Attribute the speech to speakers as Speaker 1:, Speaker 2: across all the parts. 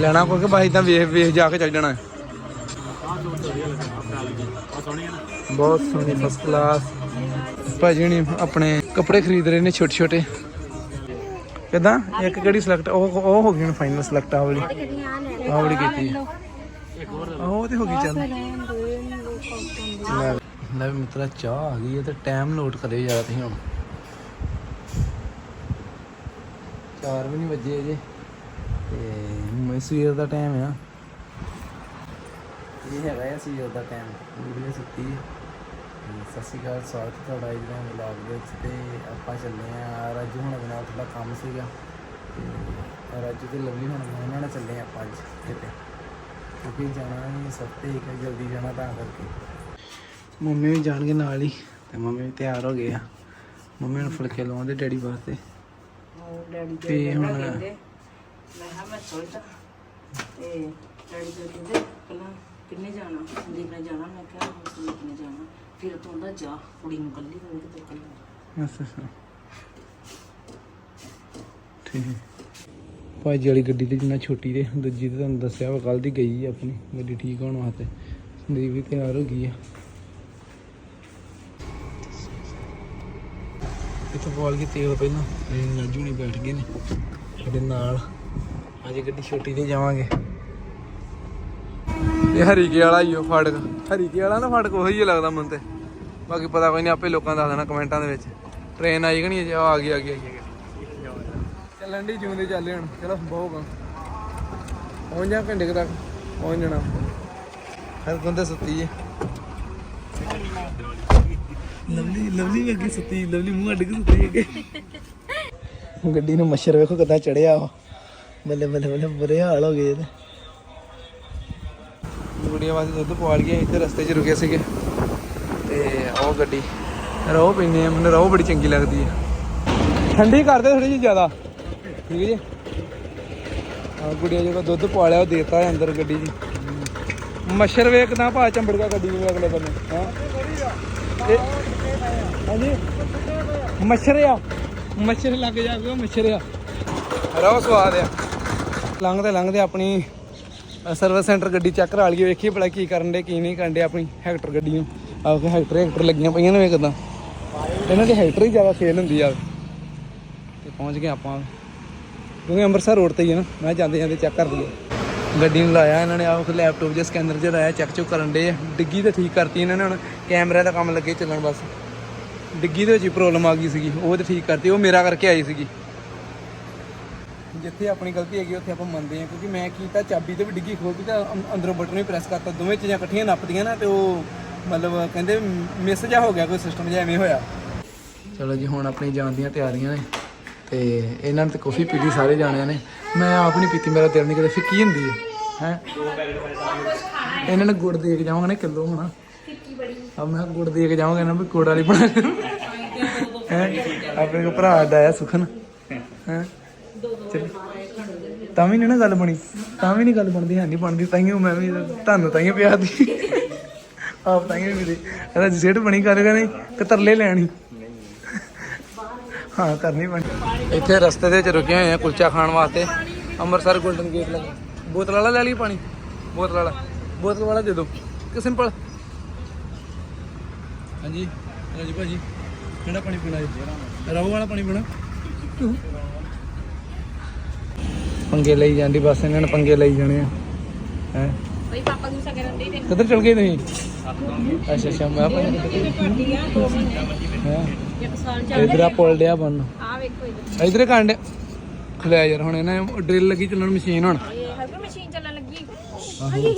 Speaker 1: ਲੈਣਾ ਕੋਈ ਕਿ ਬਾਈ ਤਾਂ ਵੇਖ ਵੇਖ ਜਾ ਕੇ ਚੱਲ ਜਾਣਾ। ਬਹੁਤ ਸੋਹਣੀ ਫਸਟ ਕਲਾਸ ਭਾਜੀ ਨੇ ਆਪਣੇ ਕੱਪੜੇ ਖਰੀਦ ਰਹੇ ਨੇ ਛੋਟੇ ਛੋਟੇ। ਕਿਦਾਂ? ਇੱਕ ਕਿਹੜੀ ਸਿਲੈਕਟ ਉਹ ਉਹ ਹੋ ਗਈ ਹੁਣ ਫਾਈਨਲ ਸਿਲੈਕਟ ਆ ਵਾਲੀ। ਆ ਵਾਲੀ ਕੀਤੀ ਉਹ ਤੇ ਹੋ ਗਈ ਚੱਲ। ਲੈ ਮਿੱਤਰਾ, ਚਾਹ ਆ ਗਈ ਹੈ ਤੇ ਟਾਈਮ ਨੋਟ ਕਰਿਓ ਯਾਰ ਤੁਸੀਂ ਹੁਣ। 4 ਵੀ ਨਹੀਂ ਵੱਜੇ ਅਜੇ। ਤੇ ਮੈਂ ਸਵੇਰ ਦਾ ਟਾਈਮ ਆ। ਇਹ ਹੈਗਾ ਆ ਸਵੇਰ ਦਾ ਟਾਈਮ ਵੀਡੀਓ ਸੁੱਤੀ ਹੈ ਸਤਿ ਸ਼੍ਰੀ ਅਕਾਲ ਸਵਾਗਤ ਹੈ ਤੁਹਾਡਾ ਦਾ ਵਲੌਗ ਦੇ ਵਿੱਚ। ਤੇ ਆਪਾਂ ਚੱਲੇ ਆ ਰਾਜੂ ਹੁਣ ਦੇ ਨਾਲ ਥੋੜਾ ਕੰਮ ਸੀਗਾ। ਤੇ ਰਾਜੂ ਤੇ ਲਵਲੀ ਹੁਣ ਉਹਨਾਂ ਨਾਲ ਚੱਲੇ ਆ ਆਪਾਂ ਅੱਜ ਕਿਤੇ। ਕਿਉਂਕਿ ਜਾਣਾ ਹੈ ਸਫਤੇ ਇੱਕ ਜਲਦੀ ਜਾਣਾ ਤਾਂ ਕਰਕੇ। ਮੰਮੀ ਵੀ ਜਾਣਗੇ ਨਾਲ ਹੀ। ਤੇ ਮੰਮੀ ਵੀ ਤਿਆਰ ਹੋ ਗਏ ਆ। ਮੰਮੀ ਨੂੰ ਫੁਲਕੇ ਲਾਉਂਦੇ ਡੈਡੀ ਵਾਸਤੇ।
Speaker 2: ਡੈਡੀ
Speaker 1: ਤੇ ਹੁਣ
Speaker 2: ਮੈਂ ਹਾਂ ਮੈਂ ਸੋਚਦਾ ਤੇ ਡੈਡੀ ਜੀ ਕਹਿੰਦੇ, ਪਹਿਲਾਂ ਕਿੰਨੇ ਜਾਣਾ? ਸੰਦੀਪ ਨੇ ਜਾਣਾ? ਮੈਂ ਕਿਹਾ, ਹਾਂ, ਸੰਦੀਪ ਨੇ ਜਾਣਾ। ਫਿਰ ਤੂੰ ਉਹਦਾ ਜਾ, ਕੁੜੀ ਨੂੰ ਕੱਲੀ ਨੂੰ ਕਿਤੇ ਕੱਲੀ
Speaker 1: ਅੱਛਾ ਅੱਛਾ। ਠੀਕ। ਭਾਜੀ ਵਾਲੀ ਗੱਡੀ ਤੇ ਜਿੰਨਾ ਛੋਟੀ ਤੇ, ਦੂਜੀ ਤੇ ਤੁਹਾਨੂੰ ਦੱਸਿਆ ਵਾ ਕੱਲ ਦੀ ਗਈ ਆ ਆਪਣੀ। ਗੱਡੀ ਠੀਕ ਹੋਣ ਵਾਸਤੇ। ਸੰਦੀਪ ਵੀ ਤਿਆਰ ਹੋ ਗਈ ਆ। ਇੱਥੇ ਪਵਾਲ ਕੇ ਤੇਲ ਪਹਿਲਾਂ। ਇਹ ਰਾਜੂ ਨਹੀਂ ਬੈਠ ਗਏ ਨੇ। ਸਾਡੇ ਨਾਲ ਅੱਜ ਗੱਡੀ ਛੋਟੀ ਤੇ ਜਾਵਾਂਗੇ। ਇਹ ਹਰੀਕੇ ਵਾਲਾ ਹੀ ਉਹ ਫਾਟਕ। ਹਰੀਕੇ ਵਾਲਾ ਨਾ ਫਾਟਕ ਉਹੀ ਲੱਗਦਾ ਮੈਨੂੰ ਤੇ। ਬਾਕੀ ਪਤਾ ਕੋਈ ਨਹੀਂ ਆਪੇ ਲੋਕਾਂ ਦੱਸ ਦੇਣਾ ਕਮੈਂਟਾਂ ਦੇ ਵਿੱਚ। ਟ੍ਰੇਨ ਆਈ ਕਿ ਨਹੀਂ ਅਜੇ? ਆ ਗਈ ਆ ਗਈ ਆ ਗਈ। ਚੱਲਣ ਦੀ ਜੂਨ ਚੱਲੇ ਹੁਣ। ਚਲੋ, ਬਹੁਤ ਪਹੁੰਚ ਜਾ ਘੰਟੇ ਤੱਕ। ਪਹੁੰਚ ਜਾਣਾ ਹਰ ਬੰਦੇ ਸੁੱਤੀ ਏ ਲਵਲੀ ਲਵਲੀ ਵੀ ਅੱਗੇ ਸੁੱਤੀ, ਲਵਲੀ ਮੂੰਹ ਅੱਡ ਕੇ ਸੁੱਤੀ ਅੱਗੇ। ਗੱਡੀ ਨੂੰ ਮੱਛਰ ਵੇਖੋ ਕਿੱਦਾਂ ਚੜਿਆ ਬੱਲੇ ਬੱਲੇ ਬੱਲੇ ਬੁਰੇ ਹਾਲ ਹੋ ਗਏ ਇਹਦੇ। ਗੁੜੀਆਂ ਵਾਸਤੇ ਦੁੱਧ ਪਵਾਲ ਗਿਆ ਇੱਥੇ ਰਸਤੇ 'ਚ ਰੁਕੇ ਸੀਗੇ। ਤੇ ਉਹ ਗੱਡੀ। ਰੋਹ ਪੀਨੇ ਆ, ਮੈਨੂੰ ਰੋਹ ਬੜੀ ਚੰਗੀ ਲੱਗਦੀ ਹੈ ਠੰਡੀ ਕਰਦੇ ਥੋੜੀ ਜਿਹੀ ਜ਼ਿਆਦਾ। ਠੀਕ ਹੈ ਜੀ? ਆ ਗੁੜੀਆ ਜਿਹੜਾ ਦੁੱਧ ਪਵਾ ਲਿਆ, ਉਹ ਦੇਤਾ ਹੈ ਅੰਦਰ ਗੱਡੀ 'ਚ। ਮੱਛਰ ਵੇਖਦਾ ਭਾ ਚੰਬੜਗਾ ਗੱਡੀ ਨੂੰ ਅਗਲੇ ਬੰਨੇ, ਹਾਂ? ਹਾਂਜੀ? ਮੱਛਰ ਆ। ਮੱਛਰ ਲੱਗ ਜਾਊਗਾ ਮੱਛਰ ਆ। ਰੋ ਸਵਾਦ ਆ। ਲੰਘਦੇ ਲੰਘਦੇ ਆਪਣੀ ਸਰਵਿਸ ਸੈਂਟਰ ਗੱਡੀ ਚੈੱਕ ਕਰਾ ਲਈਏ, ਵੇਖੀਏ ਭਲਾ ਕੀ ਕਰਨ ਦੇ ਕੀ ਨਹੀਂ ਕਰਨ ਦੇ ਆਪਣੀ ਹੈਕਟਰ ਗੱਡੀ ਨੂੰ। ਆਹ ਕਿ ਹੈਕਟਰ ਹੈਕਟਰ ਲੱਗੀਆਂ ਪਈਆਂ ਨੇ ਵੇਖਦਾ ਇਹਨਾਂ ਦੀ ਹੈਕਟਰ ਹੀ ਜ਼ਿਆਦਾ ਸੇਲ ਹੁੰਦੀ ਆ। ਤੇ ਪਹੁੰਚ ਗਏ ਆਪਾਂ। ਕਿਉਂਕਿ ਅੰਮ੍ਰਿਤਸਰ ਰੋਡ ਤੇ ਹੀ ਹੈ ਨਾ, ਮੈਂ ਜਾਂਦੇ ਜਾਂਦੇ ਚੈੱਕ ਕਰ ਲਈਏ। ਗੱਡੀ ਨੂੰ ਲਾਇਆ ਇਹਨਾਂ ਨੇ, ਆਹ ਲੈਪਟਾਪ ਜਿਹਾ ਸਕੈਨਰ ਜਿਹਾ ਲਾਇਆ ਚੈੱਕ ਚੁੱਕ ਕਰਨ ਦੇ ਡਿੱਗੀ ਤਾਂ ਠੀਕ ਕਰਤੀ ਇਹਨਾਂ ਨੇ ਹੁਣ ਕੈਮਰਾ ਦਾ ਕੰਮ ਲੱਗੇ ਚੱਲਣ ਬਸ। ਡਿੱਗੀ ਦੇ ਵਿੱਚ ਹੀ ਪ੍ਰੋਬਲਮ ਆ ਗਈ ਸੀਗੀ, ਉਹ ਤੇ ਠੀਕ ਕਰਤੀ, ਉਹ ਮੇਰਾ ਕਰਕੇ ਆਈ ਸੀਗੀ। ਜਿੱਥੇ ਆਪਣੀ ਗਲਤੀ ਹੈਗੀ ਉੱਥੇ ਆਪਾਂ ਮੰਨਦੇ ਹਾਂ, ਕਿਉਂਕਿ ਮੈਂ ਕੀਤਾ, ਚਾਬੀ ਤੇ ਵੀ ਡਿੱਗੀ ਖੋਲਦੀ ਤਾਂ ਅੰ- ਅੰਦਰੋਂ ਬਟਨ ਵੀ ਪ੍ਰੈਸ ਕਰਤਾ, ਦੋਵੇਂ ਚੀਜ਼ਾਂ ਇਕੱਠੀਆਂ ਨੱਪਦੀਆਂ ਨਾ, ਤੇ ਉਹ ਮਤਲਬ ਕਹਿੰਦੇ ਮਿਸ ਜਾ ਹੋ ਗਿਆ ਕੋਈ ਸਿਸਟਮ ਜਿਹਾ ਐਵੇਂ ਹੋਇਆ। ਚਲੋ ਜੀ, ਹੁਣ ਆਪਣੀ ਜਾਣ ਦੀਆਂ ਤਿਆਰੀਆਂ ਨੇ, ਤੇ ਇਹਨਾਂ ਨੇ ਤਾਂ ਕਾਫੀ ਪੀਤੀ, ਸਾਰੇ ਜਾਣਿਆਂ ਨੇ। ਮੈਂ ਆਪ ਨਹੀਂ ਪੀਤੀ, ਮੇਰਾ ਦਿਲ ਨਹੀਂ ਕਿਤੇ ਫਿੱਕੀ ਹੁੰਦੀ ਹੈ? ਹੈ? ਇਹਨਾਂ ਨੇ ਗੁੜ ਦੇ ਕੇ ਜਾਵਾਂਗੇ ਨਾ ਕਿਲੋ ਹੋਣਾ। ਆ ਮੈਂ ਕਿਹਾ ਗੁੜ ਦੇ ਕੇ ਜਾਵਾਂਗੇ ਨਾ ਵੀ ਗੁੜ ਵਾਲੀ ਬਣਾ ਹੈਂ? ਆਪਣੇ ਕੋ ਭਰਾ ਦਾ ਆ ਸੁਖਨ। ਹੈ? ਤਾਂ ਵੀ ਨਹੀਂ ਨਾ ਗੱਲ ਬਣੀ, ਤਾਂ ਵੀ ਨਹੀਂ ਗੱਲ ਬਣਦੀ, ਹੈ ਨਹੀਂ ਬਣਦੀ ਤਾਈਓ ਮੈਂ ਵੀ ਤੁਹਾਨੂੰ ਤਾਈਓ ਪਿਆ ਦੀ ਆਪ ਤਾਈਓ ਵੀ ਦੇ ਇਹਦਾ ਜਿਸੇਟ ਬਣੀ ਕਰੇਗਾ ਨਹੀਂ ਕਿ ਤਰਲੇ ਲੈਣੀ? ਹਾਂ, ਕਰਨੀ ਪੈਣੀ ਇੱਥੇ ਰਸਤੇ ਦੇ ਵਿੱਚ ਰੁਕੇ ਹੋਏ ਆ ਕੁਲਚਾ ਖਾਣ ਵਾਸਤੇ। ਅੰਮ੍ਰਿਤਸਰ ਗੋਲਡਨ ਗੇਟ ਲੱਗੇ। ਬੋਤਲ ਵਾਲਾ ਲੈ ਲਈ ਪਾਣੀ? ਬੋਤਲ ਵਾਲਾ। ਬੋਤਲ ਵਾਲਾ ਦੇ ਦਿਓ ਕਿ ਸਿੰਪਲ ਹਾਂਜੀ। ਹਾਂਜੀ ਭਾਜੀ। ਕਿਹੜਾ ਪਾਣੀ ਪੀਣਾ ਜੀ? ਰਵੋ ਵਾਲਾ ਪਾਣੀ ਪੀਣਾ। ਪੰਗੇ ਲਈ ਜਾਂਦੀ ਬਸ ਇਹਨਾਂ ਨੇ ਪੰਗੇ ਲਈ ਜਾਣੇ ਆ। ਹੈ?
Speaker 2: ਬਈ ਪਾਪਾ ਨੂੰ ਸਗਰਨ ਦੇ
Speaker 1: ਕਿੱਧਰ ਚਲ ਗਏ ਤੁਸੀਂ? ਅੱਛਾ ਅੱਛਾ ਮੈਂ ਭਾਜੀ ਹਾਂ? ਇਧਰ ਆ ਪੁੱਲ ਡਿਆ ਬਣ
Speaker 2: ਆ ਵੇਖੋ ਇਧਰ।
Speaker 1: ਇਧਰ ਕਾਂਡ। ਖਲਿਆ ਯਾਰ ਹੁਣ ਇਹਨਾਂ ਡਰਿਲ ਲੱਗੀ ਚੱਲਣ ਮਸ਼ੀਨ ਹੁਣ।
Speaker 2: ਇਹ ਹਰ ਮਸ਼ੀਨ ਚੱਲਣ ਲੱਗੀ। ਹਾਏ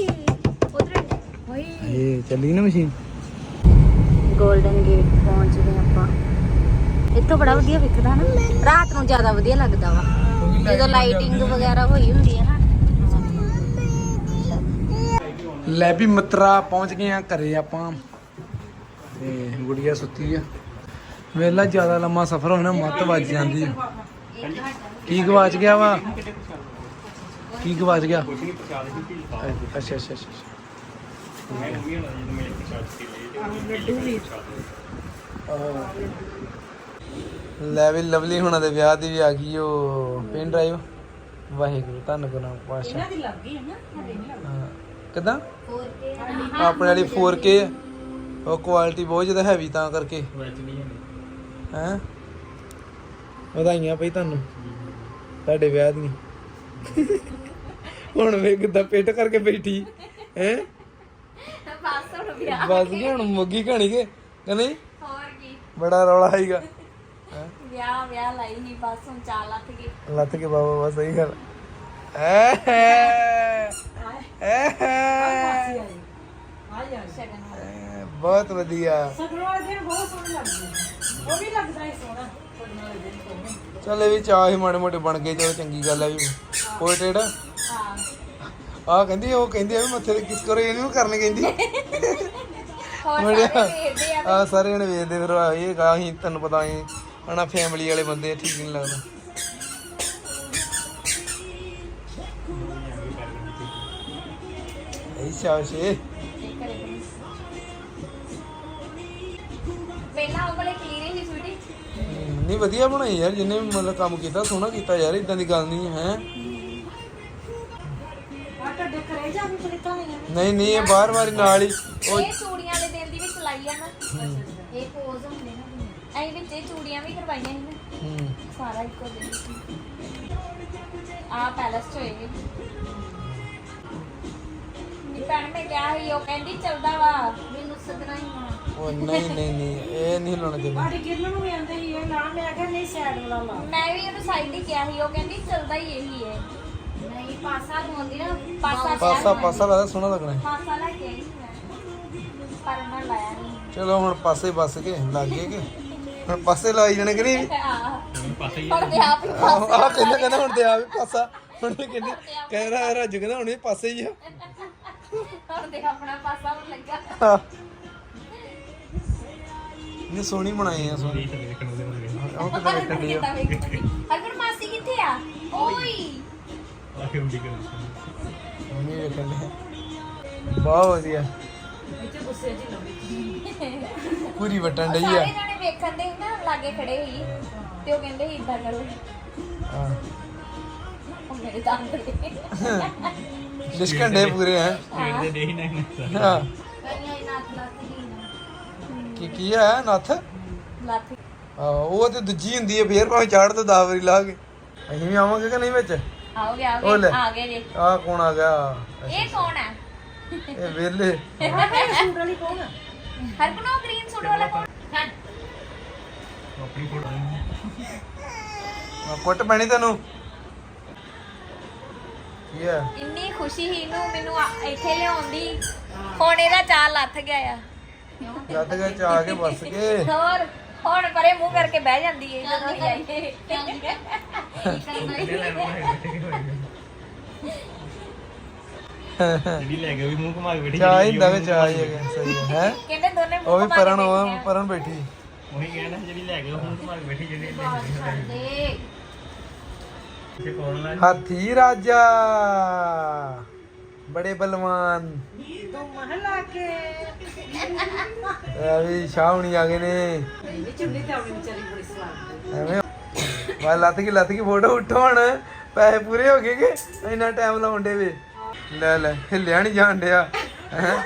Speaker 2: ਉਧਰ ਹਾਏ।
Speaker 1: ਇਹ ਚੱਲੀ ਨਾ ਮਸ਼ੀਨ।
Speaker 2: 골ਡਨ ਗੇਟ ਪਹੁੰਚ ਗਏ ਆਪਾਂ। ਇੱਥੋਂ ਬੜਾ ਵਧੀਆ ਵਿਖਦਾ ਨਾ। ਰਾਤ ਨੂੰ ਜ਼ਿਆਦਾ ਵਧੀਆ ਲੱਗਦਾ ਵਾ। ਜਦੋਂ ਲਾਈਟਿੰਗ ਵਗੈਰਾ ਹੋਈ ਹੁੰਦੀ ਹੈ ਨਾ।
Speaker 1: ਲੈ ਵੀ ਮਿੱਤਰਾ ਪਹੁੰਚ ਗਏ ਆ ਘਰੇ ਆਪਾਂ। ਤੇ ਗੁੜੀਆ ਸੁੱਤੀ ਆ। ਵੇਲਾ ਜ਼ਿਆਦਾ ਲੰਮਾ ਸਫ਼ਰ ਹੋਣਾ ਮੱਤ ਵੱਜ ਜਾਂਦੀ ਆ। ਕੀ ਗਵਾਚ ਗਿਆ ਵਾ? ਕੀ ਗਵਾਚ ਗਿਆ? ਅੱਛਾ ਅੱਛਾ ਅੱਛਾ ਲੈ ਵੀ ਲਵਲੀ ਹੁਣਾਂ ਦੇ ਵਿਆਹ ਦੀ ਵੀ ਆ ਗਈ ਉਹ ਪਿੰਨ ਡਰਾਈਵ ਵਾਹਿਗੁਰੂ ਧੰਨ ਗੁਰੂ ਨਾਨਕ ਪਾਤਸ਼ਾਹ।
Speaker 2: ਇਹਨਾਂ ਦੀ ਲੱਗ ਗਈ ਹੈ ਨਾ ਸਾਡੇ ਨਹੀਂ ਲੱਗ
Speaker 1: ਹਾਂ। ਕਿਦਾਂ? ਆਪਣੇ ਵਾਲੀ 4K ਆ। ਉਹ ਕੁਆਲਿਟੀ ਬਹੁਤ ਜ਼ਿਆਦਾ ਹੈਵੀ ਤਾਂ ਕਰਕੇ। ਹੈ? ਵਧਾਈਆਂ ਪਈ ਤੁਹਾਨੂੰ। ਤੁਹਾਡੇ ਵਿਆਹ ਦੀਆਂ। ਹੁਣ ਵੇ ਕਿੱਦਾਂ ਪਿੱਟ ਕਰਕੇ ਬੈਠੀ। ਹੈ?
Speaker 3: ਬਸ ਹੁਣ ਵਿਆਹ
Speaker 1: ਬਸ ਹੁਣ ਮੁੱਗੀ ਕਹਾਣੀ ਕੇ? ਕਿ ਨਹੀਂ?
Speaker 3: ਹੋਰ ਕੀ।
Speaker 1: ਬੜਾ ਰੌਲਾ ਆਈਗਾ
Speaker 3: ਵਿਆਹ ਵਿਆਹ ਲਾਈ ਨਹੀਂ ਬਸ ਹੁਣ ਚਾਲ ਲੱਥ ਗਈ।
Speaker 1: ਲੱਤ ਕੇ ਬਾਬਾ ਬਸ ਸਹੀ ਗੱਲ। ਐ ਐ।
Speaker 3: ਸ਼ਗਨ
Speaker 1: ਬਹੁਤ ਵਧੀਆ। ਚੱਲ ਇਹ ਵੀ ਚਾਹ ਹੀ ਮਾੜੇ ਮੋਟੇ ਬਣ ਗਏ ਚਲੋ ਚੰਗੀ ਗੱਲ ਆ ਵੀ। ਪੋਇਟਡ
Speaker 3: ਹਾਂ।
Speaker 1: ਆ ਕਹਿੰਦੀ ਉਹ ਕਹਿੰਦੀ ਆ ਵੀ ਮੱਥੇ ਤੇ ਕਿਸ ਕਰੋ ਇਹਨੂੰ ਕਰਨ ਕਹਿੰਦੀ।
Speaker 3: ਹੋਰ
Speaker 1: ਬੜਿਆ।
Speaker 3: ਸਾਰੇ ਵੇਖਦੇ ਆ
Speaker 1: ਆ ਸਾਰੇ ਜਣੇ ਵੇਖਦੇ ਫਿਰ ਆ ਇਹ ਗਾ ਅਸੀਂ ਤੈਨੂੰ ਪਤਾ ਅਸੀਂ ਹਣਾ ਫੈਮਿਲੀ ਵਾਲੇ ਬੰਦੇ ਠੀਕ ਨਹੀਂ ਲੱਗਦਾ। ਇਹ ਸ਼ਾਸ਼ੇ।
Speaker 3: ਪਹਿਲਾਂ ਉਹ ਵਾਲੇ ਕਲੀਅਰ ਹੀ ਸਵੀਟੀ?
Speaker 1: ਨਹੀਂ ਵਧੀਆ ਬਣਾਈ ਯਾਰ ਜਿੰਨੇ ਵੀ ਮਤਲਬ ਕੰਮ ਕੀਤਾ ਸੋਹਣਾ ਕੀਤਾ ਯਾਰ ਇਦਾਂ ਦੀ ਗੱਲ ਨਹੀਂ ਹੈ। ਨਹੀਂ ਨਹੀਂ ਇਹ ਬਾਰ ਬਾਰ ਨਾਲ ਹੀ ਉਹ
Speaker 3: ਇਹ ਚੂੜੀਆਂ ਵਾਲੇ ਦਿਨ ਦੀ ਵੀ ਸਿਲਾਈ ਆ ਨਾ। ਐਂ ਵਿੱਚ ਇਹ ਚੂੜੀਆਂ ਵੀ ਕਰਵਾਈਆਂ ਸੀ ਨਾ।
Speaker 1: ਹੂੰ।
Speaker 3: ਸਾਰਾ ਇੱਕੋ ਦਿਨ ਆ ਪੈਲਸ ਚ ਹੋਏਗੀ ਨੀ ਭੈਣ ਮੈਂ ਕਿਹਾ ਸੀ ਉਹ ਕਹਿੰਦੀ ਚੱਲਦਾ ਵਾ ਮੈਨੂੰ ਸਦਨਾ ਹੀ ਹੋਣਾ
Speaker 1: ਉਹ ਨਹੀਂ ਨਹੀਂ ਨਹੀਂ ਇਹ ਨਹੀਂ ਲਾਉਣਾ ਚਾਹੀਦਾ।
Speaker 2: ਸਾਡੀ ਕਿਰਨ ਨੂੰ ਵੀ ਆਂਦੇ ਸੀ ਇਹ ਨਾ ਮੈਂ ਕਿਹਾ ਨਹੀਂ ਸਾਈਡ ਵਾਲਾ ਲਾ।
Speaker 3: ਮੈਂ ਵੀ ਉਹਨੂੰ ਸਾਈਡ ਹੀ ਕਿਹਾ ਸੀ ਉਹ ਕਹਿੰਦੀ ਚੱਲਦਾ ਹੀ ਇਹੀ ਹੈ। ਨਹੀਂ ਪਾਸਾ ਦਵਾਉਂਦੀ ਨਾ। ਪਾਸਾ
Speaker 1: ਪਾਸਾ ਪਾਸਾ ਲੱਗਦਾ ਸੋਹਣਾ ਲੱਗਣਾ ਹੈ।
Speaker 3: ਪਾਸਾ ਲੈ ਕੇ ਆਈ ਸੀ ਮੈਂ। ਪਰ ਉਹਨਾਂ ਲਾਇਆ ਨਹੀਂ।
Speaker 1: ਚਲੋ ਹੁਣ ਪਾਸੇ ਬੱਸ ਕੇ ਲੱਗ ਗਏ ਕਿ। ਪਾਸੇ ਲਾਈ ਜਾਣੇ ਕਿ ਨਹੀਂ?
Speaker 3: ਪਰ ਤੇ ਆਪ ਹੀ
Speaker 1: ਆਹ ਆਹ ਕਹਿੰਦਾ ਕਹਿੰਦਾ ਹੁਣ ਤੇ ਆ ਵੀ ਪਾਸਾ। ਹੁਣ ਇਹ ਕਹਿੰਦੀ ਕਹਿੰਦਾ ਰਾਜੂ ਕਹਿੰਦਾ ਹੁਣ ਇਹ ਪਾਸੇ ਹੀ ਆ।
Speaker 3: ਹੁਣ ਦੇ ਆਪਣਾ ਪਾਸਾ ਹੁਣ ਲੱਗਾ।
Speaker 1: ਆਹ। ਇਹ ਸੋਹਣੀ ਬਣਾਈ ਆ ਸੋਹਣੀ। ਉਹ ਕਿਤੇ ਵੇਖਣ ਦੀ ਆ।
Speaker 3: ਹਰਗੁਣ ਮਾਸੀ ਕਿੱਥੇ ਆ? ਓਈ
Speaker 1: ਮੰਮੀ ਵੇਖਣ ਦੀ ਬਹੁਤ ਵਧੀਆ।
Speaker 2: ਇੱਥੇ ਗੁੱਸੇ ਜੀ ਲੱਗੀ
Speaker 1: ਪੂਰੀ ਵਟਣ ਡਈ ਆ।
Speaker 3: ਸਾਰੇ ਜਣੇ ਵੇਖਣ ਦੇ ਨਾ ਲਾਗੇ ਖੜੇ ਸੀ ਤੇ ਉਹ ਕਹਿੰਦੇ ਸੀ ਇਦਾਂ ਕਰੋ।
Speaker 1: ਹਾਂ।
Speaker 3: ਉਹ ਮੇਰੇ ਦੰਦ ਦੇ
Speaker 1: ਲਿਸ਼ਕਣ ਡੇ ਪੂਰੇ ਹੈ? ਹਾਂ।
Speaker 3: ਕਈਆਂ ਹੀ ਨੱਥ ਲੱਥ ਗਈ ਨਾ।
Speaker 1: ਕੀ ਕੀ ਹੈ ਨੱਥ?
Speaker 3: ਲੱਥ।
Speaker 1: ਆਹ, ਉਹ ਤੇ ਦੂਜੀ ਹੁੰਦੀ ਹੈ ਫੇਰ ਭਾਵੇਂ ਚਾੜ ਤੋਂ ਦਸ ਵਾਰੀ ਲਾ ਕੇ। ਅਸੀਂ ਵੀ ਆਵਾਂਗੇ ਕਿ ਨਹੀਂ ਵਿੱਚ?
Speaker 3: ਆਓਗੇ ਆਓਗੇ। ਆ ਗਏ ਜੇ।
Speaker 1: ਕੌਣ ਆ ਗਿਆ?
Speaker 3: ਇਹ ਕੌਣ ਹੈ
Speaker 1: ਇਹ ਵੇਲੇ।
Speaker 2: ਸੂਟ ਵਾਲੀ ਕੌਣ ਆ
Speaker 3: ਹਰਗੁਣ ਉਹ ਗ੍ਰੀਨ ਸੂਟ ਵਾਲਾ ਕੌਣ ਹਾਂ
Speaker 1: ਕੁੱਟ ਪੈਣੀ ਤੈਨੂੰ। ਕੀ ਹੈ
Speaker 3: ਇੰਨੀ ਖੁਸ਼ੀ ਸੀ ਇਹਨੂੰ ਮੈਨੂੰ ਆ- ਇੱਥੇ ਲਿਆਉਂਦੀ। ਹੁਣ ਇਹਦਾ ਚਾਲ ਲੱਥ ਗਿਆ ਆ।
Speaker 1: ਲੱਤ ਗਿਆ ਚ ਆ ਕੇ ਬੱਸ ਕੇ।
Speaker 3: ਹੋਰ ਹੁਣ ਪਰੇ ਮੂੰਹ ਕਰਕੇ ਬਹਿ ਜਾਂਦੀ ਹੈ ਜਦੋਂ ਅਸੀਂ ਜਾਈਏ
Speaker 4: ਵੀ ਲੈ ਕੇ ਵੀ ਮੂੰਹ ਘੁਮਾ ਕੇ ਬੈਠੀ
Speaker 1: ਚਾਹ ਹੀ ਹੁੰਦਾ ਵਿੱਚ ਆ ਸਹੀ ਹੈ ਹੈਂ?
Speaker 3: ਕਹਿੰਦੇ ਦੋਨੇ
Speaker 1: ਉਹ ਵੀ
Speaker 3: ਮੂੰਹ
Speaker 1: ਪਰਨ ਉਹ ਪਰਨ ਬੈਠੀ।
Speaker 4: ਉਹੀ ਕਹਿਣਾ ਜਿਹੜੀ ਲੈ ਕੇ ਮੂੰਹ ਘੁਮਾ ਕੇ ਬੈਠੀ ਜਿਹੜੀ ਲੈ
Speaker 3: ਦੇ।
Speaker 4: ਕੇ ਕੋਣ ਲਾ
Speaker 1: ਹਾਥੀ ਰਾਜਾ। ਬੜੇ ਬਲਵਾਨ।
Speaker 2: ਤੂੰ ਮਹਲਾ ਕੇ
Speaker 1: ਇਹ ਵੀ ਸ਼ਾਹਣੀ ਆ ਗਏ ਨੇ।
Speaker 2: ਚੁੰਨੀ ਤੇ ਆਉਣੀ ਵਿਚਾਰੀ ਬੜੀ ਸਵਾਦ
Speaker 1: ਐਵੇਂ। ਵਾ ਲੱਤ ਕੀ ਲੱਤ ਕੀ ਫੋਟੋ ਉਠੋ ਹੁਣ। ਪੈਸੇ ਪੂਰੇ ਹੋ ਗਏ ਕਿ? ਇੰਨਾ ਟਾਈਮ ਲਾਉਂਦੇ ਵੇ। ਲੈ ਲੈ, ਹਿੱਲਿਆ ਨਹੀਂ ਜਾਣ ਡਿਆ। ਹੈਂ?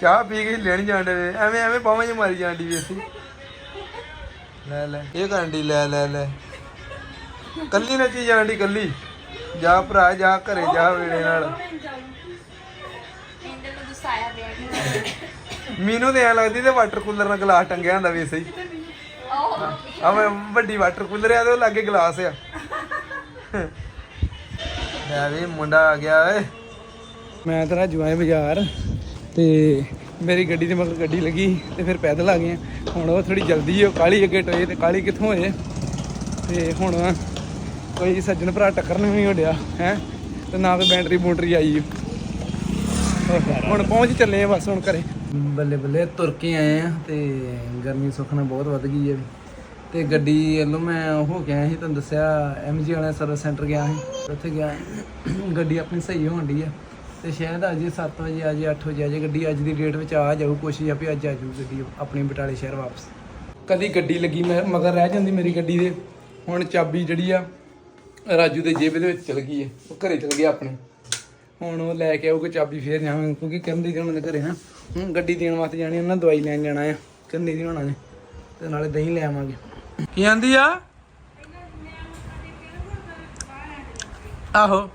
Speaker 1: ਚਾਹ ਪੀ ਕੇ ਹਿੱਲਿਆ ਨਹੀਂ ਜਾਣ ਡਿਆ ਵੇ। ਐਵੇਂ ਐਵੇਂ ਬਾਹਾਂ 'ਚ ਮਾਰੀ ਜਾਂਦੀ ਵੀ ਅਸੀਂ। ਲੈ ਲੈ, ਇਹ ਕਰਨ ਦੀ ਲੈ ਲੈ ਲੈ। ਕੱਲੀ ਨੱਚੀ ਜਾਣ ਦੀ ਕੱਲੀ। ਜਾ ਭਰਾ, ਜਾ ਘਰੇ, ਜਾ ਵੇੜੇ ਨਾਲ।
Speaker 3: ਇੰਦਰ ਨੂੰ ਗੁੱਸਾ ਆਇਆ ਦੇ
Speaker 1: ਮੈਨੂੰ ਤੇ ਐ ਲੱਗਦੀ ਤੇ ਵਾਟਰ ਕੂਲਰ ਨਾਲ ਗਲਾਸ ਟੰਗਿਆ ਹੁੰਦਾ ਵੀ ਸਹੀ
Speaker 3: ਉਹ
Speaker 1: ਆ ਮੈਂ ਵੱਡੀ ਵਾਟਰ ਕੂਲਰ ਆ ਤੇ ਉਹ ਲਾਗੇ ਗਲਾਸ ਆ। ਲੈ ਵੀ ਮੁੰਡਾ ਆ ਗਿਆ ਓਏ। ਮੈਂ ਤੇਰਾ ਜੁਆਏ ਬਾਜ਼ਾਰ ਤੇ ਮੇਰੀ ਗੱਡੀ ਤੇ ਮਗਰ ਗੱਡੀ ਲੱਗੀ ਤੇ ਫਿਰ ਪੈਦਲ ਆ ਗਏ ਹਾਂ। ਹੁਣ ਉਹ ਥੋੜੀ ਜਲਦੀ ਉਹ ਕਾਲੀ ਅੱਗੇ ਟੋਏ ਤੇ ਕਾਲੀ ਕਿੱਥੋਂ ਹੋਏ? ਤੇ ਹੁਣ ਕੋਈ ਸੱਜਣ ਭਰਾ ਟੱਕਰਨ ਵੀ ਨਹੀਂ ਹੋੜਿਆ ਹੈ? ਤੇ ਨਾ ਕੋਈ ਬੈਟਰੀ ਬੂਟਰੀ ਆਈ। ਓ। ਹੁਣ ਪਹੁੰਚ ਚੱਲੇ ਆ ਬਸ ਹੁਣ ਘਰੇ। ਬੱਲੇ ਬੱਲੇ ਤੁਰ ਕੇ ਆਏ ਆ ਤੇ ਗਰਮੀ ਸੁਖਣਾ ਬਹੁਤ ਵੱਧ ਗਈ ਹੈ ਤੇ ਗੱਡੀ ਵੱਲੋਂ ਮੈਂ ਹੋ ਗਿਆ ਸੀ, ਤੁਹਾਨੂੰ ਦੱਸਿਆ ਐਮਜੀ ਵਾਲਾ ਸਰਵਿਸ ਸੈਂਟਰ ਗਿਆ ਸੀ। ਉੱਥੇ ਗਿਆ, ਗੱਡੀ ਆਪਣੀ ਸਹੀ ਹੋਣ ਡਈ ਆ। ਤੇ ਸ਼ਾਇਦ ਅੱਜ 7 ਵਜੇ ਆ ਜੇ 8 ਵਜੇ ਆ ਜੇ ਗੱਡੀ ਅੱਜ ਦੀ ਡੇਟ ਵਿੱਚ ਆ ਜਾਊ, ਕੋਸ਼ਿਸ਼ ਆ ਵੀ ਅੱਜ ਆ ਜਾਊ ਗੱਡੀ, ਆਪਣੇ ਬਟਾਲੇ ਸ਼ਹਿਰ ਵਾਪਸ। ਕਦੀ ਗੱਡੀ ਲੱਗੀ ਮੈਂ, ਮਗਰ ਰਹਿ ਜਾਂਦੀ ਮੇਰੀ ਗੱਡੀ ਦੇ। ਹੁਣ ਚਾਬੀ ਜਿਹੜੀ ਆ, ਰਾਜੂ ਦੇ ਜੇਬ ਦੇ ਵਿੱਚ ਚਲ ਗਈ ਹੈ ਉਹ ਘਰੇ ਚਲ ਗਿਆ ਆਪਣੇ। ਹੁਣ ਉਹ ਲੈ ਕੇ ਆਊਗਾ ਚਾਬੀ ਫੇਰ ਜਾਵਾਂਗੇ, ਕਿਉਂਕਿ ਕਰਨ ਦੀ ਉਹਨਾਂ ਦੇ ਘਰੇ, ਹਾਂ, ਹੁਣ ਗੱਡੀ ਦੇਣ ਵਾਸਤੇ ਜਾਣੀ ਉਹਨਾਂ ਦਵਾਈ ਲੈਣ ਜਾਣਾ ਆ ਕਰਨੀ ਦੀ ਹੋਣਾ ਨੇ, ਤੇ ਨਾਲੇ ਦਹੀਂ ਲੈ ਆਵਾਂਗੇ। ਕੀ ਆਂਦੀ ਆ? ਆਹੋ।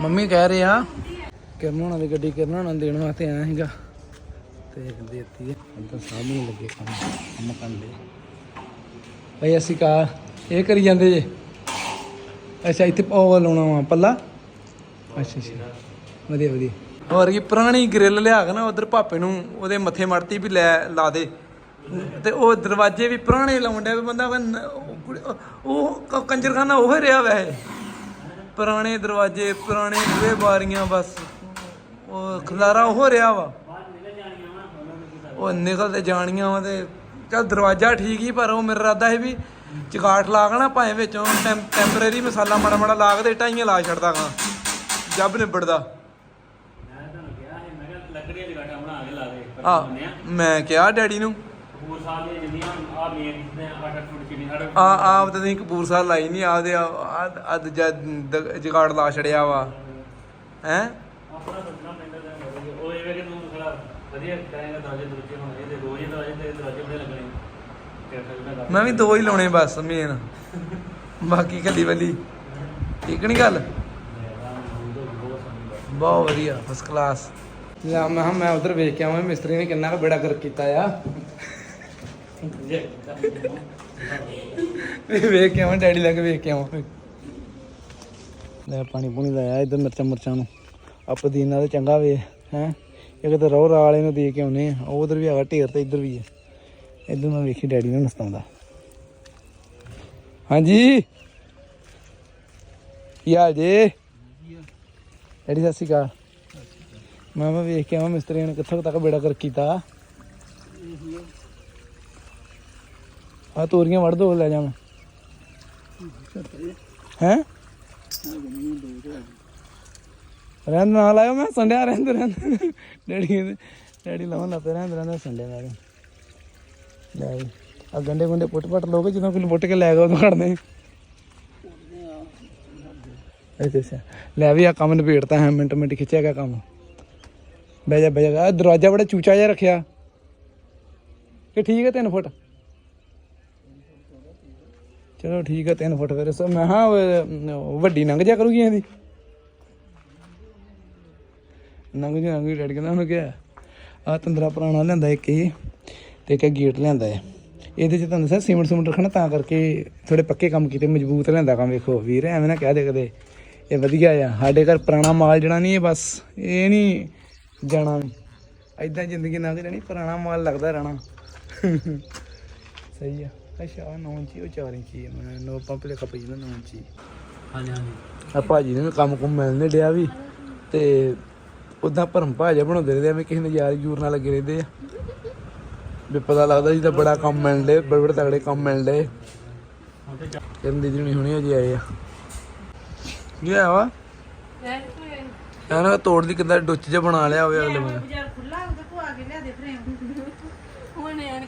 Speaker 1: ਮੰਮੀ ਕਹਿ ਰਹੇ ਆ ਕਿਰਨ ਹੋਣਾ ਦੀ ਗੱਡੀ ਕਿਰਨ ਹੋਣਾ ਦੇਣ ਵਾਸਤੇ ਆਇਆ ਸੀਗਾ। ਤੇ ਦੇਤੀ ਹੈ ਅੰਦਰ ਸਾਹਮਣੇ ਲੱਗੇ ਕੰਮ ਕੰਮ ਕਰਨ ਦੇ ਭਈ, ਅਸੀਂ ਕਾ ਇਹ ਕਰੀ ਜਾਂਦੇ ਜੇ। ਅੱਛਾ, ਇੱਥੇ ਉਹ ਲਾਉਣਾ ਵਾ, ਪੱਲਾ? ਅੱਛਾ ਅੱਛਾ। ਵਧੀਆ ਵਧੀਆ। ਹੋਰ ਕੀ, ਪੁਰਾਣੀ ਗ੍ਰਿਲ ਲਿਆ ਕੇ ਨਾ ਉਧਰ ਭਾਪੇ ਨੂੰ ਉਹਦੇ ਮੱਥੇ ਮੜਤੀ ਵੀ ਲੈ, ਲਾ ਦੇ। ਤੇ ਉਹ ਦਰਵਾਜ਼ੇ ਵੀ ਪੁਰਾਣੇ ਲਾਉਣ ਡਿਆ ਵੀ ਬੰਦਾ ਉਹ ਕੰਜਰਖਾਨਾ ਉਹ ਰਿਹਾ ਵੈਸੇ। ਪੁਰਾਣੇ ਦਰਵਾਜ਼ੇ ਪੁਰਾਣੇ ਬੂਹੇ ਬਾਰੀਆਂ ਬਸ। ਉਹ ਖਲਾਰਾ ਉਹ ਰਿਹਾ ਵਾ। ਉਹ ਨਿਕਲ ਤੇ ਜਾਣੀਆਂ ਵਾ ਤੇ ਚੱਲ ਦਰਵਾਜ਼ਾ ਠੀਕ ਹੀ ਪਰ ਉਹ ਮੇਰਾ ਇਰਾਦਾ ਹੈ ਵੀ ਚਗਾਠ ਲਾ ਕੇ ਨਾ ਭਾਵੇਂ ਵਿੱਚੋਂ ਟੈਂਪਰੇਰੀ ਮਸਾਲਾ ਮਾੜਾ ਮਾੜਾ ਲਾ ਕੇ ਤੇ ਟਾਈਆਂ ਲਾ ਛੱਡਦਾ ਗਾ ਜੱਬ ਨਿਬੜਦਾ।
Speaker 4: ਮੈਂ ਕਿਹਾ
Speaker 1: ਡੈਡੀ ਨੂੰ।
Speaker 4: ਹੋਰ ਸਾਲ ਦੀਆਂ ਜਿੰਨੀਆਂ ਆ ਮੇਨ ਜਿੱਦਾਂ 8 ਫੁੱਟ ਚਿੜੀ ਸਾਡੇ
Speaker 1: ਆ ਆਪ ਤਾਂ ਤੁਸੀਂ ਕਪੂਰ ਸਾਹਿਬ ਲਾਈ ਨਹੀਂ ਆਪਦੇ ਅੱਧ ਜਗਾੜ ਲਾ ਛੜਿਆ ਵਾ। ਹੈ?
Speaker 4: ਆਪਣਾ ਸੋਚਣਾ ਪੈਂਦਾ ਤਾਂ ਵਧੀਆ। ਉਹ ਇਹ ਵੇ ਕਿ ਤੂੰ ਥੋੜਾ ਵਧੀਆ ਕਰਾਂਗਾ ਦਰਵਾਜ਼ੇ ਦਰਵਾਜ਼ੇ ਹੋਣੇ ਤੇ ਰੋਜ਼ ਹੀ ਦਰਵਾਜ਼ੇ ਤੇ ਦਰਵਾਜ਼ੇ ਬੜੇ ਲੱਗਣੇ। ਫਿਰ ਫਿਰ ਮੈਂ
Speaker 1: ਵੀ ਦੋ ਹੀ ਲਾਉਣੇ ਬਸ ਮੇਨ ਬਾਕੀ ਕੱਲੀ ਵੱਲੀ। ਠੀਕ ਨਹੀਂ ਗੱਲ? ਬਹੁਤ ਵਧੀਆ ਫਸਟ ਕਲਾਸ ਲਿਆ ਮੈਂ ਕਿਹਾ ਮੈਂ ਉਧਰ ਵੇਖ ਕੇ ਆਵਾਂ ਮਿਸਤਰੀ ਨੇ ਕਿੰਨਾ ਕੁ ਬੇੜਾ ਕਰ ਕੀਤਾ ਆ। ਵੇਖ ਕੇ ਆਵਾਂ, ਡੈਡੀ ਲੱਗ ਵੇਖ ਕੇ ਆਵਾਂ। ਲੈ ਪਾਣੀ ਪੂਣੀ ਲਾਇਆ ਇਧਰ ਮਿਰਚਾਂ ਮੁਰਚਾਂ ਨੂੰ। ਆਪ ਦੀਨਾ ਤੇ ਚੰਗਾ ਵੇ, ਹੈ? ਇੱਕ ਤਾਂ ਰੋਹ ਵਾਲੇ ਨੂੰ ਦੇ ਕੇ ਆਉਨੇ ਆ ਉਧਰ ਵੀ ਹੈਗਾ, ਢੇਰ ਤੇ ਇੱਧਰ ਵੀ ਹੈ ਇੱਧਰ ਮੈਂ ਵੇਖੀ ਡੈਡੀ ਨੂੰ ਨਸਤਾਉਂਦਾ। ਹਾਂਜੀ? ਕੀ ਹਾਲ ਜੇ? ਡੈਡੀ, ਸਤਿ ਸ਼੍ਰੀ ਅਕਾਲ। ਮੈਂ ਮੈਂ ਵੇਖ ਕੇ ਆਵਾਂ, ਮਿਸਤਰੀ ਨੇ ਕਿੱਥੋਂ ਤੱਕ ਬੇੜਾ ਕਰ ਕੀਤਾ। ਆ ਤੋਰੀਆਂ ਵੜ ਦੋ, ਲੈ ਜਾ ਮੈਂ। ਹੈ? ਰਹਿਣ ਨਾਲ ਆਇਓ ਮੈਂ, ਸੰਡਿਆ ਰਹਿੰਦੇ ਰਹਿੰਦੇ ਡੈਡੀ ਡੈਡੀ ਲਾਉਣ ਲੱਗ ਪਏ ਰਹਿੰਦੇ ਰਹਿੰਦੇ ਸੰਡੇ ਮੈਂ ਲੈ ਵੀ ਆ ਗੰਡੇ ਗੁੰਡੇ ਪੁੱਟ ਪੱਟ ਲੋਕ ਜਦੋਂ ਕੋਈ ਪੁੱਟ ਕੇ ਲੈ ਗਿਆ ਉਦੋਂ ਖੜਨੇ ਅੱਛਾ ਅੱਛਾ ਲੈ ਵੀ ਆ ਕੰਮ ਨਿਬੇੜਤਾ ਹੈ, ਮਿੰਟ ਮਿੰਟ ਖਿੱਚਿਆ ਗਿਆ ਕੰਮ। ਬਹਿ ਜਾ ਬਹਿ ਜਾ। ਦਰਵਾਜ਼ਾ ਬੜਾ ਚੂਚਾ ਜਿਹਾ ਰੱਖਿਆ। ਕਿ ਠੀਕ ਹੈ 3 ਫੁੱਟ। ਚਲੋ ਠੀਕ ਆ 3 ਫੁੱਟ ਫਿਰ। ਸੋ ਮੈਂ ਹਾਂ ਵੱਡੀ ਲੰਘ ਜਾ ਕਰੂਗੀ ਇਹਦੀ? ਲੰਘ ਜਾ ਲੰਘ ਜਾ ਡੈਡੀ ਕਹਿੰਦਾ ਉਹਨੂੰ ਕਿਹਾ ਆ ਤੰਦਰਾ ਪੁਰਾਣਾ ਲਿਆਂਦਾ ਇੱਕ ਇਹ, ਤੇ ਇੱਕ ਗੇਟ ਲਿਆਂਦਾ ਹੈ ਇਹਦੇ ਚ ਤੁਹਾਨੂੰ ਸਰ ਸੀਮੈਂਟ ਸਮੂਟ ਰੱਖਣਾ, ਤਾਂ ਕਰਕੇ ਥੋੜੇ ਪੱਕੇ ਕੰਮ ਕੀਤੇ, ਮਜ਼ਬੂਤ ਲਿਆਂਦਾ ਕੰਮ, ਵੇਖੋ, ਵੀਰ, ਐਵੇਂ ਨਾ ਕਹਿ ਦੇ ਕਦੇ। ਇਹ ਵਧੀਆ ਆ, ਸਾਡੇ ਘਰ ਪੁਰਾਣਾ ਮਾਲ ਜਿਹੜਾ ਨਹੀਂ ਇਹ ਬਸ, ਇਹ ਨਹੀਂ ਜਾਣਾ। ਵੀ ਐਦਾਂ ਜ਼ਿੰਦਗੀ ਲੰਘ ਜਾਣੀ, ਪੁਰਾਣਾ ਮਾਲ ਲੱਗਦਾ ਰਹਿਣਾ। ਸਹੀ ਆ। ਅੱਛਾ 9 ਇੰਚੀ ਉਹ 4 ਇੰਚੀ ਆ ਮੈਂ ਨੋ ਪੰਪ ਦੇ ਖਪਈ ਨਾ 9 ਇੰਚੀ।
Speaker 4: ਹਾਂਜੀ ਹਾਂਜੀ।
Speaker 1: ਆ ਭਾਜੀ ਨੂੰ ਕੰਮ ਕੁਮ ਮਿਲਨੇ ਡਿਆ ਵੀ ਤੇ ਉਦਾਂ ਭਰਮ ਭਾਜਾ ਬਣਾਉਂਦੇ ਰਹਿੰਦੇ ਆ ਵੀ ਕਿਸੇ ਨੇ ਯਾਰ ਯੂਰ ਨਾਲ ਲੱਗੇ ਰਹਿੰਦੇ ਆ। ਵੀ ਪਤਾ ਲੱਗਦਾ ਜੀ ਤਾਂ ਬੜਾ ਕੰਮ ਮਿਲਣ ਡੇ ਬੜੇ ਬੜੇ ਤਗੜੇ ਕੰਮ ਮਿਲਣ ਡੇ ਕਰਨ ਦੀ ਜਣੀ ਹੁਣੀ ਅਜੇ ਆਏ ਆ। ਕੀ ਆ ਵਾ ਇਹਨਾਂ ਤੋੜ ਦੀ ਕਿੱਦਾਂ ਡੁੱਚ ਜਿਹਾ ਬਣਾ ਲਿਆ ਹੋਵੇ ਅਗਲੇ ਬੰਦੇ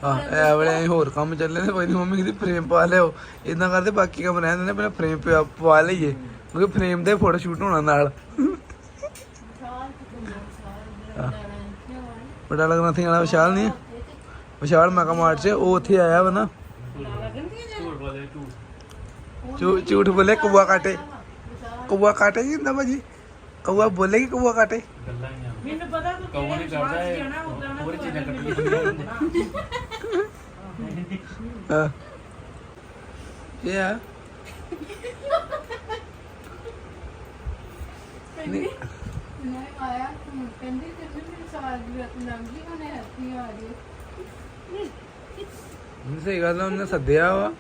Speaker 1: ਹਾਂ ਇਹ ਵੇਲੇ ਅਸੀਂ ਹੋਰ ਕੰਮ ਚੱਲੇ ਤੇ ਕੋਈ ਨੀ ਮੰਮੀ ਕਹਿੰਦੀ ਫਰੇਮ ਪਾ ਲਿਓ ਇਦਾਂ ਕਰਦੇ ਬਾਕੀ ਕੰਮ ਰਹਿਣ ਦਿੰਦੇ ਪਹਿਲਾਂ ਫਰੇਮ ਪਵਾ ਲਈਏ ਕਿਉਂਕਿ ਫਰੇਮ ਦੇ ਫੋਟੋ ਸ਼ੂਟ ਹੋਣਾ ਨਾਲ। ਬੜਾ ਲੱਗਣਾ ਥੀ ਵਾਲਾ ਵਿਸ਼ਾਲ ਨਹੀਂ ਹੈ? ਵਿਸ਼ਾਲ ਮੈਗਾ ਮਾਰਟ 'ਚ ਉਹ ਉੱਥੇ ਆਇਆ ਵਾ ਨਾ।
Speaker 4: ਝੂਠ ਬੋਲੇ ਝੂਠ
Speaker 1: ਝੂ- ਝੂਠ ਬੋਲੇ ਕਊਆ ਕਾਟੇ। ਕਊਆ ਕਾਟੇ ਜੀ ਹੁੰਦਾ ਭਾਜੀ। ਕਊਆ ਬੋਲੇ ਕਿ ਕਊਆ ਕਾਟੇ?
Speaker 4: ਮੈਨੂੰ ਪਤਾ ਤੂੰ ਕੌਣ ਨਹੀਂ ਕਰਦਾ ਹੈ ਹੋਰ ਚੀਜ਼ਾਂ ਕੱਟੀਆਂ ਹੁੰਦੀਆਂ।
Speaker 1: ਹਾਂ ਇਹ ਆ
Speaker 5: ਮੈਂ ਆਇਆ ਕਹਿੰਦੀ ਤੇ ਮੇਰੇ ਸਾਲ ਦੀ ਰਾਤ ਲੰਘ ਗਈ ਉਹਨੇ ਹੱਥੀ ਆ ਗਈ।
Speaker 1: ਹੁਣ ਸਹੀ ਗੱਲ ਆ ਉਹਨੇ ਸੱਦਿਆ ਵਾ।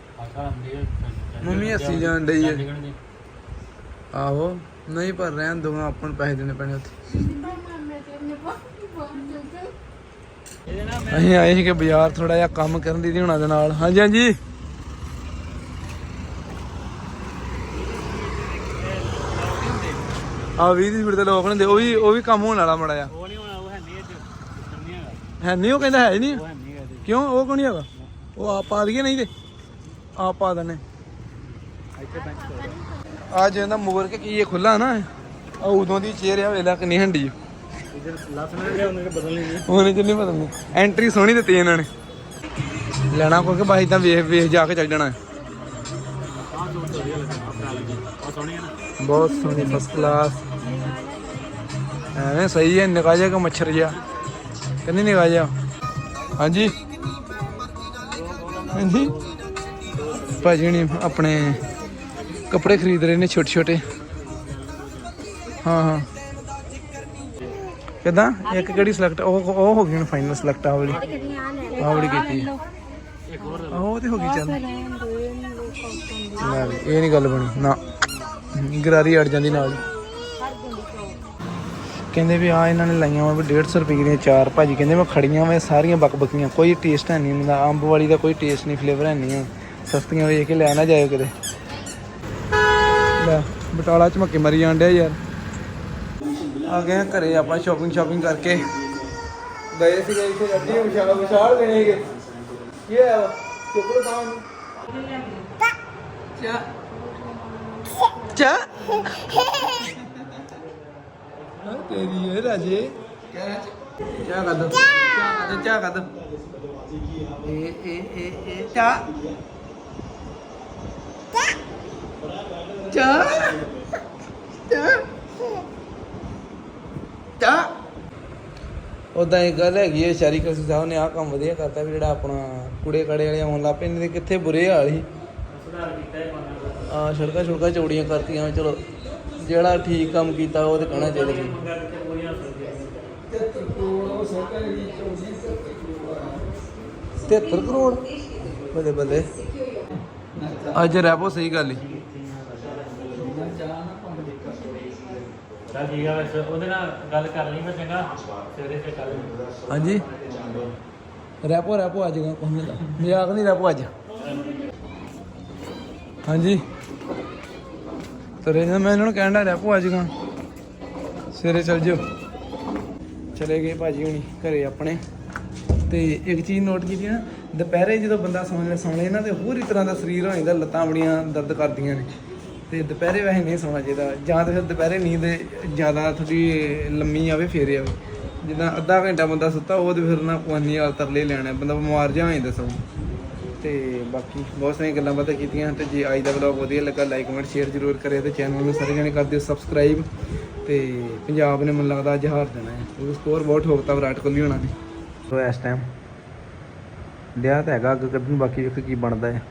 Speaker 1: ਮੰਮੀ ਹੱਸੀ ਜਾਣ ਡਈ ਹੈ ਆਹੋ ਨਹੀਂ ਪਰ ਰਹਿਣ ਦੋ ਆਪਾਂ ਨੂੰ ਪੈਸੇ ਦੇਣੇ ਪੈਣੇ ਉੱਥੇ।
Speaker 5: ਮਾਮੇ ਤੇ ਨੇ ਬਹੁਤ ਬਹੁਤ ਜਲਦੀ
Speaker 1: ਅਸੀਂ ਆਏ ਸੀ ਕਿ ਬਾਜ਼ਾਰ ਥੋੜਾ ਜਿਹਾ ਕੰਮ ਕਰਨ ਦੀ ਹੋਣਾ ਦੇ ਨਾਲ। ਹਾਂਜੀ ਹਾਂਜੀ। ਆ 20 ਦੀ ਸਪੀਡ ਤੇ ਲੋਕ ਹੁੰਦੇ ਉਹ ਵੀ ਉਹ ਵੀ ਕੰਮ ਹੋਣ ਵਾਲਾ ਮੜਾ ਆ
Speaker 4: ਉਹ ਨਹੀਂ ਹੋਣਾ ਉਹ ਹੈ ਨਹੀਂ ਹੈਗਾ।
Speaker 1: ਹੈ ਨਹੀਂ ਉਹ ਕਹਿੰਦਾ ਹੈ ਨਹੀਂ। ਕਿਉਂ? ਉਹ ਕਿਉਂ ਨਹੀਂ ਹੈਗਾ? ਉਹ ਆਪ ਪਾ ਦਈਏ ਨਹੀਂ ਤੇ। ਆਪ ਪਾ ਦਨੇ
Speaker 4: ਇੱਥੇ
Speaker 1: ਅੱਜ ਇਹਦਾ ਮੋਰ ਕੇ ਕੀ ਇਹ ਖੁੱਲਾ ਨਾ ਆ ਉਦੋਂ ਦੀ ਚੇਅਰ ਆ ਵੇਲਾ ਕਿੰਨੀ ਹੰਡੀ
Speaker 4: ਉਹਨੇ ਬਦਲਣੀ
Speaker 1: ਪਤਾ ਨਹੀਂ ਐਂਟਰੀ ਸੋਹਣੀ ਦਿੱਤੀ ਇਹਨਾਂ ਨੇ। ਲੈਣਾ ਕੋਈ ਬਾਈ ਤਾਂ ਵੇਖ ਵੇਖ ਜਾ ਕੇ ਚੱਲ ਜਾਣਾ। ਬਹੁਤ ਸੋਹਣੀ ਫਸਟ ਕਲਾਸ ਐਵੇਂ ਸਹੀ ਹੈ, ਨਿਕਾ ਜਾ ਮੱਛਰ ਜਿਹਾ। ਕਿੰਨੀ ਨਿਕਾ ਜਾ ਹਾਂਜੀ। ਹਾਂਜੀ। ਭਾਜੀ ਨੇ ਆਪਣੇ ਕੱਪੜੇ ਖਰੀਦ ਰਹੇ ਨੇ ਛੋਟੇ ਛੋਟੇ ਹਾਂ ਹਾਂ। ਕਿਦਾਂ? ਇੱਕ ਕਿਹੜੀ ਸਿਲੈਕਟ ਉਹ ਉਹ ਹੋ ਗਈ ਹੁਣ ਫਾਈਨਲ ਸਿਲੈਕਟ ਆ ਵਾਲੀ। ਆ ਵਾਲੀ ਕੀਤੀ। ਹੈ। ਆਹ ਉਹ ਤੇ ਹੋ ਗਈ ਚੱਲ। ਲੈ ਇਹ ਨਹੀਂ ਗੱਲ ਬਣੀ, ਨਾ। ਗਰਾਰੀ ਅੜ ਜਾਂਦੀ ਨਾਲ। ਕਹਿੰਦੇ ਵੀ ਆ ਇਹਨਾਂ ਨੇ ਲਾਈਆਂ ਵਾ ਵੀ 150 ਰੁਪਏ ਦੀਆਂ ਚਾਰ ਭਾਜੀ। ਕਹਿੰਦੇ ਮੈਂ ਖੜੀਆਂ ਵਾ ਸਾਰੀਆਂ ਬਕਬਕੀਆਂ। ਕੋਈ ਟੇਸਟ ਹੈ ਨਹੀਂ ਇਹਨਾਂ ਅੰਬ ਵਾਲੀ ਦਾ ਕੋਈ ਟੇਸਟ ਨਹੀਂ ਫਲੇਵਰ ਹੈ ਨਹੀਂ ਸਸਤੀਆਂ ਵੇਚ ਕੇ ਲੈ ਨਾ ਜਾਇਓ ਕਿਤੇ। ਲੈ, ਬਟਾਲਾ ਝਮੱਕੇ ਮਰੀ ਜਾਂਦੇ ਯਾਰ। ਆ ਗਏ ਆ ਘਰੇ ਆਪਾਂ ਸ਼ਾਪਿੰਗ ਸ਼ਾਪਿੰਗ ਕਰਕੇ। ਗਏ ਸੀਗੇ ਇੱਥੇ ਗੱਡੀ ਵਿਸ਼ਾਲ ਵਿਸ਼ਾਲ ਗਏਗੇ ਕੀ ਹੈ ਚੁੱਕੋ ਤਾਂ ਚਾ। ਚਾ। ਹਾਂ ਤੇਰੀ ਹੈ ਰਾਜੇ। ਚਾਹ ਕਰ ਦੋ। ਚਾਹ ਕਰ ਦੋ ਚਾਹ ਕਰ ਦੋ। ਏ ਏ ਏ ਏ ਚਾਹ ਚਾਹ ਚਾਹ ਚਾਹ ਉਦਾਂ ਇੱਕ ਗੱਲ ਹੈਗੀ ਹੈ ਸ਼ਾਰੀ ਕਸੀ ਸਾਹਿਬ ਨੇ ਆਹ ਕੰਮ ਵਧੀਆ ਕਰਤਾ ਵੀ ਜਿਹੜਾ ਆਪਣਾ ਕੁੜੇ ਕੜੇ ਵਾਲੇ ਆਉਣ ਲੱਗ ਪਏ ਨੇ ਕਿੱਥੇ ਬੁਰੇ ਹਾਲ ਸੀ।
Speaker 4: ਸੁਧਾਰ ਕੀਤਾ ਹੈ
Speaker 1: ਆ ਸੜਕਾਂ ਛੁੜਕਾਂ ਚੌੜੀਆਂ ਕਰਤੀਆਂ ਚਲੋ ਜਿਹੜਾ ਠੀਕ ਕੰਮ ਕੀਤਾ ਉਹ ਤੇ ਕਹਿਣਾ ਚਾਹੀਦਾ ਸੀ
Speaker 4: ਹੈ
Speaker 1: 73 ਕਰੋੜ ਬੱਲੇ ਬੱਲੇ। ਅੱਜ ਰੈਪੋ ਸਹੀ ਗੱਲ ਹੀ
Speaker 4: ਚੱਲ ਠੀਕ ਆ, ਵੈਸੇ ਉਹਦੇ ਨਾਲ ਗੱਲ ਕਰ ਲਈ ਮੈਂ ਚੰਗਾ। ਸਵੇਰੇ ਫਿਰ ਕੱਲ
Speaker 1: ਹਾਂਜੀ। ਰੈਪੋ ਰੈਪੋ ਅੱਜ ਗਾ ਦਾ ਮਜ਼ਾਕ ਨਹੀਂ ਰੈਪੋ ਅੱਜ। ਹਾਂਜੀ। ਤੇਰੇ ਮੈਂ ਇਹਨਾਂ ਨੂੰ ਕਹਿਣ ਦਾ ਰੈਪੋ ਅੱਜ ਗਾ। ਸਵੇਰੇ ਚੱਲ ਜਿਓ। ਚਲੇ ਗਏ ਭਾਜੀ ਹੁਣੀ ਘਰੇ ਆਪਣੇ। ਤੇ ਇੱਕ ਚੀਜ਼ ਨੋਟ ਕੀਤੀ ਨਾ, ਦੁਪਹਿਰੇ ਜਦੋਂ ਬੰਦਾ ਸੌਂ ਲੈ ਸੌਂ ਨਾ ਤੇ ਹੋਰ ਹੀ ਤਰ੍ਹਾਂ ਦਾ ਸਰੀਰ ਹੋ ਜਾਂਦਾ ਲੱਤਾਂ ਬੜੀਆਂ ਦਰਦ ਕਰਦੀਆਂ ਨੇ। ਤੇ ਦੁਪਹਿਰੇ ਵੈਸੇ ਨਹੀਂ ਸੌਣਾ ਚਾਹੀਦਾ। ਜਾਂ ਤਾਂ ਫਿਰ ਦੁਪਹਿਰੇ ਨੀਂਦ ਜ਼ਿਆਦਾ ਥੋੜੀ ਲੰਮੀ ਆਵੇ, ਫੇਰ ਆਵੇ। ਜਿੱਦਾਂ ਅੱਧਾ ਘੰਟਾ ਬੰਦਾ ਸੁੱਤਾ, ਉਹ ਤੇ ਫਿਰ ਨਾ ਕੋਨੀ ਹਾਲ ਤਰਲੇ ਲੈਣਾ ਬੰਦਾ ਬਿਮਾਰ ਜਿਹਾ ਹੋ ਜਾਂਦਾ ਸਗੋਂ। ਤੇ ਬਾਕੀ ਬਹੁਤ ਸਾਰੀਆਂ ਗੱਲਾਂ ਬਾਤਾਂ ਕੀਤੀਆਂ ਤੇ ਜੇ ਅੱਜ ਦਾ ਵਲੌਗ ਵਧੀਆ ਲੱਗਾ ਲਾਈਕ ਕਮੈਂਟ ਸ਼ੇਅਰ ਜ਼ਰੂਰ ਕਰਿਓ ਤੇ ਚੈਨਲ ਨੂੰ ਸਾਰੇ ਜਣੇ ਕਰ ਦਿਓ ਸਬਸਕ੍ਰਾਈਬ ਤੇ ਪੰਜਾਬ ਨੇ ਮੈਨੂੰ ਲੱਗਦਾ ਅੱਜ ਹਾਰ ਦੇਣਾ ਹੈ। ਕਿਉਂਕਿ ਸਕੋਰ ਬਹੁਤ ਠੋਕਤਾ ਵਿਰਾਟ ਕੋਹਲੀ ਹੋਣਾ ਨੇ ਸੋ ਇਸ ਟਾਈਮ ਲਿਆ ਤਾਂ ਹੈਗਾ ਅੱਗ ਕੱਢਣ, ਬਾਕੀ ਵੇਖ ਕੀ ਬਣਦਾ ਹੈ।